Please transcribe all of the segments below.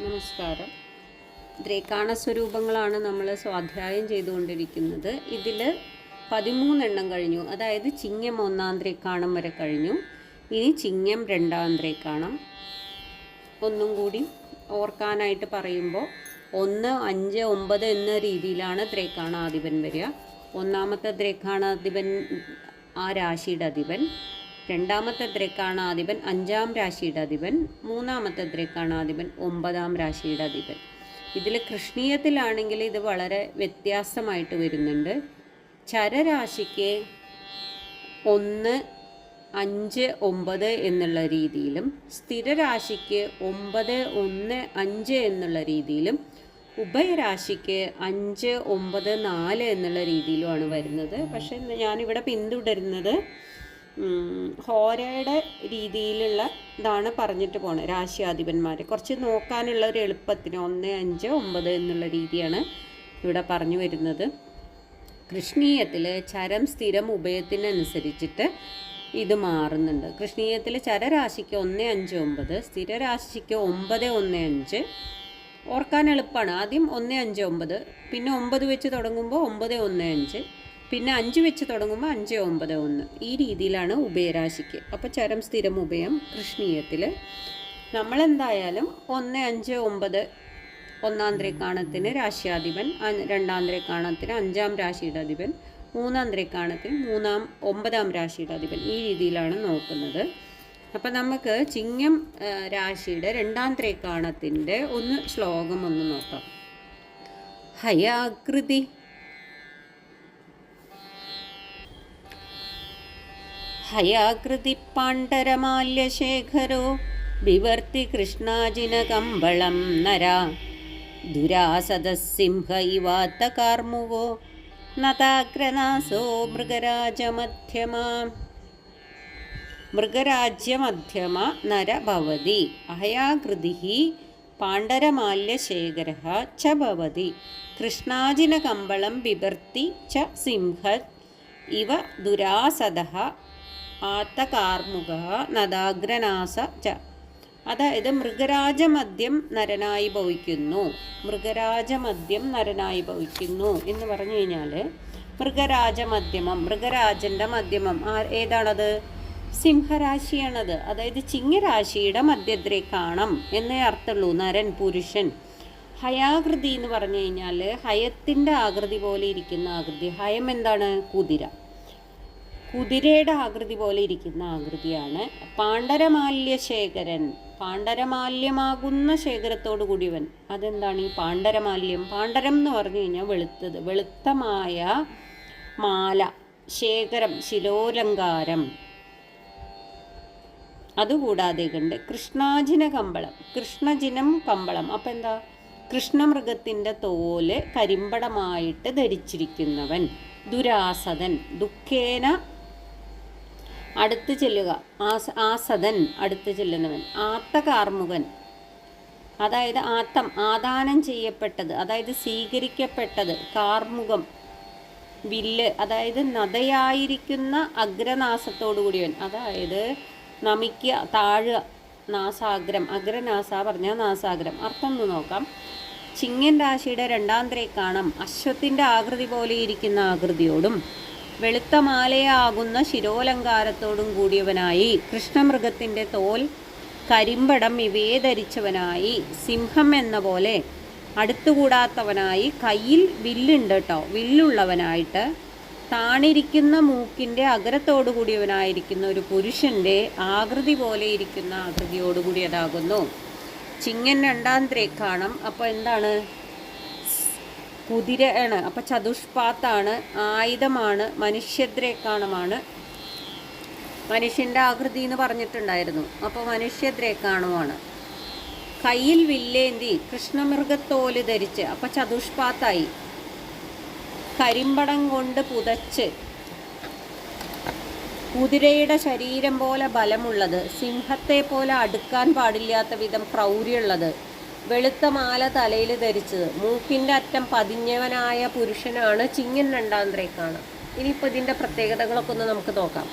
നമസ്കാരം. ദ്രേക്കാണ സ്വരൂപങ്ങളാണ് നമ്മൾ സ്വാധ്യായം ചെയ്തുകൊണ്ടിരിക്കുന്നത്. ഇതിൽ പതിമൂന്നെണ്ണം കഴിഞ്ഞു. അതായത് ചിങ്ങം ഒന്നാം ദ്രേക്കാണം വരെ കഴിഞ്ഞു. ഇനി ചിങ്ങം രണ്ടാം ദ്രേക്കാണം ഒന്നും കൂടി ഓർക്കാനായിട്ട് പറയുമ്പോൾ ഒന്ന് അഞ്ച് ഒമ്പത് എന്ന രീതിയിലാണ് ദ്രേക്കാണാധിപൻ വരിക. ഒന്നാമത്തെ ദ്രേക്കാണാധിപൻ ആ രാശിയുടെ അധിപൻ. രണ്ടാമത്തെ ദ്രക്കാണാധിപൻ അഞ്ചാം രാശിയുടെ അധിപൻ മൂന്നാമത്തെ ദ്രക്കാണാധിപൻ ഒമ്പതാം രാശിയുടെ അധിപൻ. ഇതിൽ കൃഷ്ണീയത്തിലാണെങ്കിൽ ഇത് വളരെ വ്യത്യാസമായിട്ട് വരുന്നുണ്ട്. ചരരാശിക്ക് ഒന്ന് അഞ്ച് ഒമ്പത് എന്നുള്ള രീതിയിലും സ്ഥിരരാശിക്ക് ഒമ്പത് ഒന്ന് അഞ്ച് എന്നുള്ള രീതിയിലും ഉഭയരാശിക്ക് അഞ്ച് ഒമ്പത് നാല് എന്നുള്ള രീതിയിലുമാണ് വരുന്നത്. പക്ഷേ ഞാനിവിടെ പിന്തുടരുന്നത് ഹോരയുടെ രീതിയിലുള്ള ഇതാണ് പറഞ്ഞിട്ട് പോണത് രാശിയാധിപന്മാർ കുറച്ച് നോക്കാനുള്ള ഒരു എളുപ്പത്തിന് ഒന്ന് അഞ്ച് ഒമ്പത് എന്നുള്ള രീതിയാണ് ഇവിടെ പറഞ്ഞു വരുന്നത്. കൃഷ്ണീയത്തിൽ ചരം സ്ഥിരം ഉഭയത്തിനനുസരിച്ചിട്ട് ഇത് മാറുന്നുണ്ട്. കൃഷ്ണീയത്തിൽ ചരരാശിക്ക് ഒന്ന് അഞ്ച് ഒമ്പത് സ്ഥിരരാശിക്ക് ഒമ്പത് ഒന്ന് അഞ്ച്. ഓർക്കാൻ എളുപ്പമാണ് ആദ്യം ഒന്ന് അഞ്ച് ഒമ്പത് പിന്നെ ഒമ്പത് വെച്ച് തുടങ്ങുമ്പോൾ ഒമ്പത് ഒന്ന് അഞ്ച്. പിന്നെ അഞ്ച് വെച്ച് തുടങ്ങുമ്പോൾ അഞ്ച് ഒമ്പത് ഒന്ന്. ഈ രീതിയിലാണ് ഉഭയരാശിക്ക്. അപ്പോൾ ചരം സ്ഥിരം ഉഭയം കൃഷ്ണീയത്തിൽ നമ്മളെന്തായാലും ഒന്ന് അഞ്ച് ഒമ്പത് ഒന്നാം ത്രികാണത്തിന് രാശ്യാധിപൻ രണ്ടാം ത്രികാണത്തിന് അഞ്ചാം രാശിയുടെ അധിപൻ മൂന്നാം ത്രികാണത്തിന് മൂന്നാം ഒമ്പതാം രാശിയുടെ അധിപൻ. ഈ രീതിയിലാണ് നോക്കുന്നത്. അപ്പം നമുക്ക് ചിങ്ങം രാശിയുടെ രണ്ടാം ത്രികാണത്തിന്റെ ഒന്ന് ശ്ലോകം ഒന്ന് നോക്കാം. ഹയാകൃതി. ഹയാകൃതി പാണ്ഡരമാല്യശേഖരോ വിവർത്തി കൃഷ്ണാജിനകമ്പളം നര. ദുരാസദസിംഹ ഇവാത്ത കാർമുകോ നതാഗ്രനാസോ മൃഗരാജമധ്യമ. മൃഗരാജ്യമധ്യമ നരഭവതി അഹയാകൃതി പാണ്ഡരമാല്യശേഖര ച ഭവതി. കൃഷ്ണാജിനകമ്പളം ബിഭർത്തി ച സിംഹ ഇവ ദുരാസദ ആത്തകാർമുക നദാഗ്രനാസ ച. അതായത് മൃഗരാജമദ്യം നരനായി ഭവിക്കുന്നു. മൃഗരാജമദ്യം നരനായി ഭവിക്കുന്നു എന്ന് പറഞ്ഞു കഴിഞ്ഞാൽ മൃഗരാജമധ്യമം മൃഗരാജന്റെ മധ്യമം. ആ ഏതാണത്? സിംഹരാശിയാണത്. അതായത് ചിങ്ങരാശിയുടെ മധ്യദ്രേക്കാണം എന്നേ അർത്ഥമുള്ളൂ. നരൻ പുരുഷൻ. ഹയാകൃതി എന്ന് പറഞ്ഞു കഴിഞ്ഞാൽ ഹയത്തിന്റെ ആകൃതി പോലെ ഇരിക്കുന്ന ആകൃതി. ഹയം എന്താണ്? കുതിര. കുതിരയുടെ ആകൃതി പോലെ ഇരിക്കുന്ന ആകൃതിയാണ്. പാണ്ഡരമാല്യ ശേഖരൻ പാണ്ഡരമാല്യമാകുന്ന ശേഖരത്തോടു കൂടിയവൻ. അതെന്താണ് ഈ പാണ്ഡരമാല്യം? പാണ്ഡരം എന്ന് പറഞ്ഞു കഴിഞ്ഞാൽ വെളുത്തത്. വെളുത്തമായ മാല. ശേഖരം ശിലോലങ്കാരം. അതുകൂടാതെ കണ്ട് കൃഷ്ണാജിന കമ്പളം. കൃഷ്ണജിനം കമ്പളം. അപ്പം എന്താ? കൃഷ്ണമൃഗത്തിന്റെ തോൽ കരിമ്പടമായിട്ട് ധരിച്ചിരിക്കുന്നവൻ. ദുരാസദൻ ദുഃഖേന അടുത്ത് ചെല്ലുക. ആസ ആസദൻ അടുത്ത് ചെല്ലുന്നവൻ. ആത്തകാർമുകൻ. അതായത് ആത്തം ആദാനം ചെയ്യപ്പെട്ടത് അതായത് സ്വീകരിക്കപ്പെട്ടത് കാർമുകം വില്ല് അതായത് നദയായിരിക്കുന്ന അഗ്രനാസത്തോടു കൂടിയവൻ അതായത് നമിക്കുക താഴുക നാസാഗ്രം. അഗ്രനാസ പറഞ്ഞാൽ നാസാഗ്രം. അർത്ഥം ഒന്ന് നോക്കാം. ചിങ്ങൻ രാശിയുടെ രണ്ടാം ത്രേക്കാണം അശ്വത്തിന്റെ ആകൃതി പോലെ ഇരിക്കുന്ന ആകൃതിയോടും വെളുത്ത മാലയാകുന്ന ശിരോലങ്കാരത്തോടും കൂടിയവനായി കൃഷ്ണമൃഗത്തിന്റെ തോൽ കരിമ്പടം ഇവയെ ധരിച്ചവനായി സിംഹം എന്ന പോലെ അടുത്തുകൂടാത്തവനായി കയ്യിൽ വില്ലുണ്ട് കേട്ടോ വില്ലുള്ളവനായിട്ട് താണിരിക്കുന്ന മൂക്കിന്റെ അഗ്രത്തോടു കൂടിയവനായിരിക്കുന്ന ഒരു പുരുഷന്റെ ആകൃതി പോലെ ഇരിക്കുന്ന ആകൃതിയോടുകൂടിയതാകുന്നു ചിങ്ങൻ രണ്ടാം ത്രേക്കാണം. അപ്പോൾ എന്താണ്? കുതിരയാണ് അപ്പം ചതുഷ്പാത്താണ് ആയുധമാണ് മനുഷ്യദ്രേക്കാണമാണ്. മനുഷ്യന്റെ ആകൃതി എന്ന് പറഞ്ഞിട്ടുണ്ടായിരുന്നു. അപ്പോൾ മനുഷ്യദ്രേക്കാണുമാണ് കയ്യിൽ വില്ലേന്തി കൃഷ്ണമൃഗത്തോൽ ധരിച്ച് അപ്പം ചതുഷ്പാത്തായി. കരിമ്പടം കൊണ്ട് പുതച്ച്. കുതിരയുടെ ശരീരം പോലെ ബലമുള്ളത് സിംഹത്തെ പോലെ അടുക്കാൻ പാടില്ലാത്ത വിധം ക്രൗര്യമുള്ളത് വെളുത്ത മാല തലയിൽ ധരിച്ചത്. മൂക്കിന്റെ അറ്റം പതിഞ്ഞവനായ പുരുഷനാണ് ചിങ്ങൻ രണ്ടാന്തരേക്കാണ് ഇനിയിപ്പോൾ ഇതിന്റെ പ്രത്യേകതകളൊക്കെ ഒന്ന് നമുക്ക് നോക്കാം.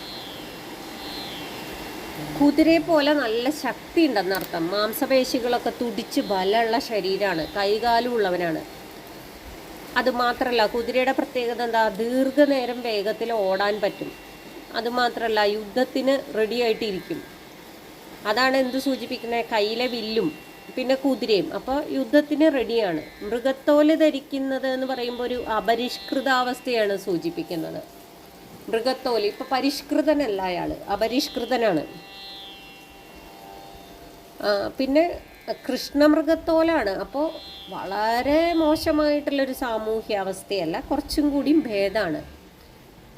കുതിരയെ പോലെ നല്ല ശക്തി ഉണ്ടെന്നർത്ഥം മാംസപേശികളൊക്കെ തുടിച്ച് ബലമുള്ള ശരീരമാണ് കൈകാലും ഉള്ളവനാണ്. അതുമാത്രമല്ല കുതിരയുടെ പ്രത്യേകത എന്താ? ദീർഘനേരം വേഗത്തിൽ ഓടാൻ പറ്റും. അതുമാത്രമല്ല യുദ്ധത്തിന് റെഡിയായിട്ടിരിക്കും അതാണ് എന്ത് സൂചിപ്പിക്കുന്നത്? കയ്യിലെ വില്ലും. പിന്നെ കുതിരയും. അപ്പോൾ യുദ്ധത്തിന് റെഡിയാണ് മൃഗത്തോൽ ധരിക്കുന്നത് എന്ന് പറയുമ്പോൾ ഒരു അപരിഷ്കൃതാവസ്ഥയാണ് സൂചിപ്പിക്കുന്നത്. മൃഗത്തോൽ. ഇപ്പൊ പരിഷ്കൃതനല്ല അയാൾ അപരിഷ്കൃതനാണ്. പിന്നെ കൃഷ്ണമൃഗത്തോലാണ്. അപ്പോൾ വളരെ മോശമായിട്ടുള്ളൊരു സാമൂഹ്യാവസ്ഥയല്ല. കുറച്ചും കൂടിയും ഭേദമാണ്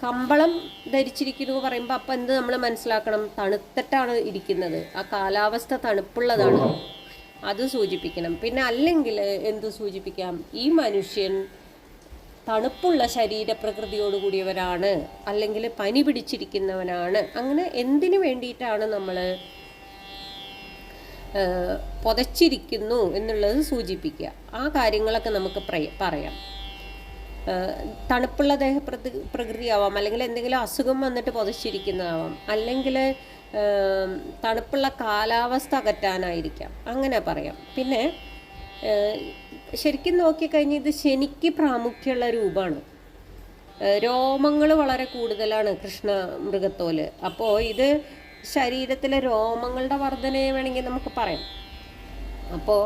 കമ്പളം ധരിച്ചിരിക്കുന്നു പറയുമ്പോൾ അപ്പം എന്ത് നമ്മൾ മനസ്സിലാക്കണം? തണുത്തിട്ടാണ് ഇരിക്കുന്നത്. ആ കാലാവസ്ഥ തണുപ്പുള്ളതാണ്. അത് സൂചിപ്പിക്കണം. പിന്നെ അല്ലെങ്കിൽ എന്ത് സൂചിപ്പിക്കാം? ഈ മനുഷ്യൻ തണുപ്പുള്ള ശരീരപ്രകൃതിയോട് കൂടിയവരാണ്. അല്ലെങ്കിൽ പനി പിടിച്ചിരിക്കുന്നവനാണ്. അങ്ങനെ എന്തിനു വേണ്ടിയിട്ടാണ് നമ്മൾ പുതച്ചിരിക്കുന്നു എന്നുള്ളത് സൂചിപ്പിക്കുക. ആ കാര്യങ്ങളൊക്കെ നമുക്ക് പറയാം. തണുപ്പുള്ള ദേഹ പ്രകൃതിയാവാം. അല്ലെങ്കിൽ എന്തെങ്കിലും അസുഖം വന്നിട്ട് പുതച്ചിരിക്കുന്നതാവാം. അല്ലെങ്കിൽ തണുപ്പുള്ള കാലാവസ്ഥ അകറ്റാനായിരിക്കാം. അങ്ങനെ പറയാം. പിന്നെ ശരിക്കും നോക്കിക്കഴിഞ്ഞാൽ ഇത് ശനിക്ക് പ്രാമുഖ്യമുള്ള രൂപമാണ്. രോമങ്ങൾ വളരെ കൂടുതലാണ് കൃഷ്ണ മൃഗത്തോൽ. അപ്പോൾ ഇത് ശരീരത്തിലെ രോമങ്ങളുടെ വർധനയെ വേണമെങ്കിൽ നമുക്ക് പറയാം. അപ്പോൾ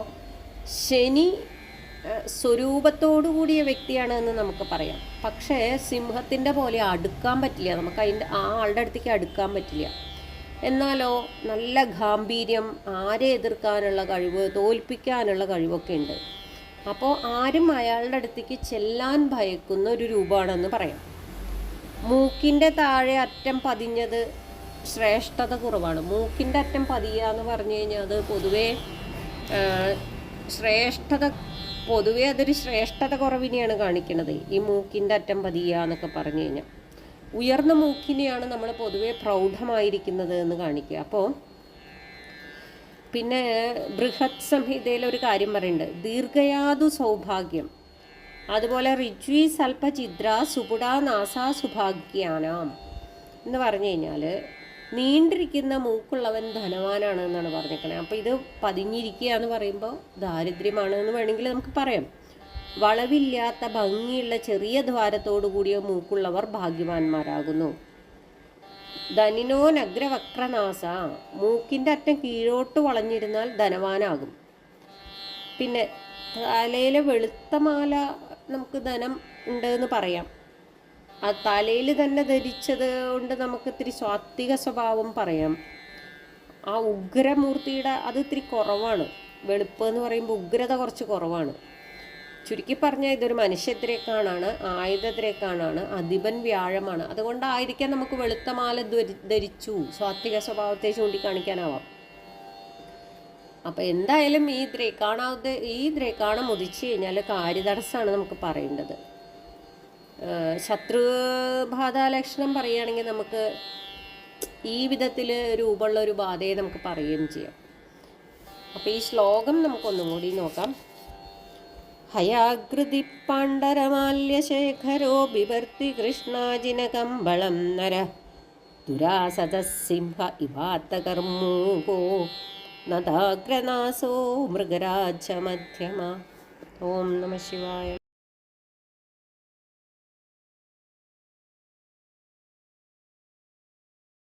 ശനി സ്വരൂപത്തോടു കൂടിയ വ്യക്തിയാണ് എന്ന് നമുക്ക് പറയാം. പക്ഷേ സിംഹത്തിന്റെ പോലെ അടുക്കാൻ പറ്റില്ല. നമുക്ക് അതിന്റെ ആ ആളുടെ അടുത്തേക്ക് അടുക്കാൻ പറ്റില്ല. എന്നാലോ നല്ല ഗാംഭീര്യം ആരെ എതിർക്കാനുള്ള കഴിവ് തോൽപ്പിക്കാനുള്ള കഴിവൊക്കെ ഉണ്ട്. അപ്പോൾ ആരും അയാളുടെ അടുത്തേക്ക് ചെല്ലാൻ ഭയക്കുന്ന ഒരു രൂപമാണെന്ന് പറയാം. മൂക്കിന്റെ താഴെ അറ്റം പതിഞ്ഞത് ശ്രേഷ്ഠത കുറവാണ്. മൂക്കിന്റെ അറ്റം പതിയുക എന്ന് പറഞ്ഞു കഴിഞ്ഞാൽ അത് പൊതുവേ ശ്രേഷ്ഠത പൊതുവേ അതൊരു ശ്രേഷ്ഠത കുറവിനെയാണ് കാണിക്കുന്നത് ഈ മൂക്കിന്റെ അറ്റം പതിയുക എന്നൊക്കെ പറഞ്ഞു കഴിഞ്ഞാൽ. ഉയർന്ന മൂക്കിനെയാണ് നമ്മൾ പൊതുവേ പ്രൗഢമായിരിക്കുന്നത് എന്ന് കാണിക്കുക. അപ്പോൾ പിന്നെ ബൃഹത് സംഹിതയിൽ ഒരു കാര്യം പറയുന്നുണ്ട്. ദീർഘയാതു സൗഭാഗ്യം. അതുപോലെ റിജ്വി സൽപചിദ്ര സുപുട നാസ സുഭാഗ്യാനാം എന്ന് പറഞ്ഞു കഴിഞ്ഞാൽ നീണ്ടിരിക്കുന്ന മൂക്കുള്ളവൻ ധനവാനാണ് എന്നാണ് പറഞ്ഞേക്കണേ. അപ്പോൾ ഇത് പതിഞ്ഞിരിക്കുക എന്ന് പറയുമ്പോൾ ദാരിദ്ര്യമാണ് എന്ന് വേണമെങ്കിൽ നമുക്ക് പറയാം. വളവില്ലാത്ത ഭംഗിയുള്ള ചെറിയ ദ്വാരത്തോടു കൂടിയ മൂക്കുള്ളവർ ഭാഗ്യവാന്മാരാകുന്നു. ധനിനോനഗ്രവക്രനാസ മൂക്കിന്റെ അറ്റം കീഴോട്ട് വളഞ്ഞിരുന്നാൽ ധനവാനാകും. പിന്നെ തലയിലെ വെളുത്ത മാല നമുക്ക് ധനം ഉണ്ട് എന്ന് പറയാം. ആ തലയിൽ തന്നെ ധരിച്ചത് കൊണ്ട് നമുക്ക് ഇത്തിരി സ്വാത്വിക സ്വഭാവം പറയാം. ആ ഉഗ്രമൂർത്തിയുടെ അത് ഇത്തിരി കുറവാണ്. വെളുപ്പ് എന്ന് പറയുമ്പോൾ ഉഗ്രത കുറച്ച് കുറവാണ്. ചുരുക്കി പറഞ്ഞാൽ ഇതൊരു മനുഷ്യത്തിരേക്കാണാണ് ആയുധത്തിരേക്കാണാണ് അധിപൻ വ്യാഴമാണ്. അതുകൊണ്ടായിരിക്കാം നമുക്ക് വെളുത്ത മാല ധരി- ധരിച്ചു സ്വാത്വിക സ്വഭാവത്തെ ചൂണ്ടിക്കാണിക്കാനാവാം. അപ്പൊ എന്തായാലും ഈ ദ്രേക്കാണാവത് ഈ ദ്രേക്കാണം ഉദിച്ചു കഴിഞ്ഞാൽ കാര്യതടസ്സമാണ് നമുക്ക് പറയേണ്ടത്. ഏഹ് ശത്രുബാധ ലക്ഷണം പറയുകയാണെങ്കിൽ നമുക്ക് ഈ വിധത്തിൽ രൂപമുള്ള ഒരു ബാധയെ നമുക്ക് പറയുകയും ചെയ്യാം. അപ്പോൾ ഈ ശ്ലോകം നമുക്കൊന്നും കൂടി നോക്കാം. ഹയാകൃതി പാണ്ഡരമാല്യശേഖരോ ബിവർത്തി കൃഷ്ണാജിനകമ്പളം നര. ദുരാസതസിംഹ ഇവാത്തകർമ്മൂകോ നദാഗ്രനാസോ മൃഗരാജമധ്യമ. ഓം നമ ശിവായ.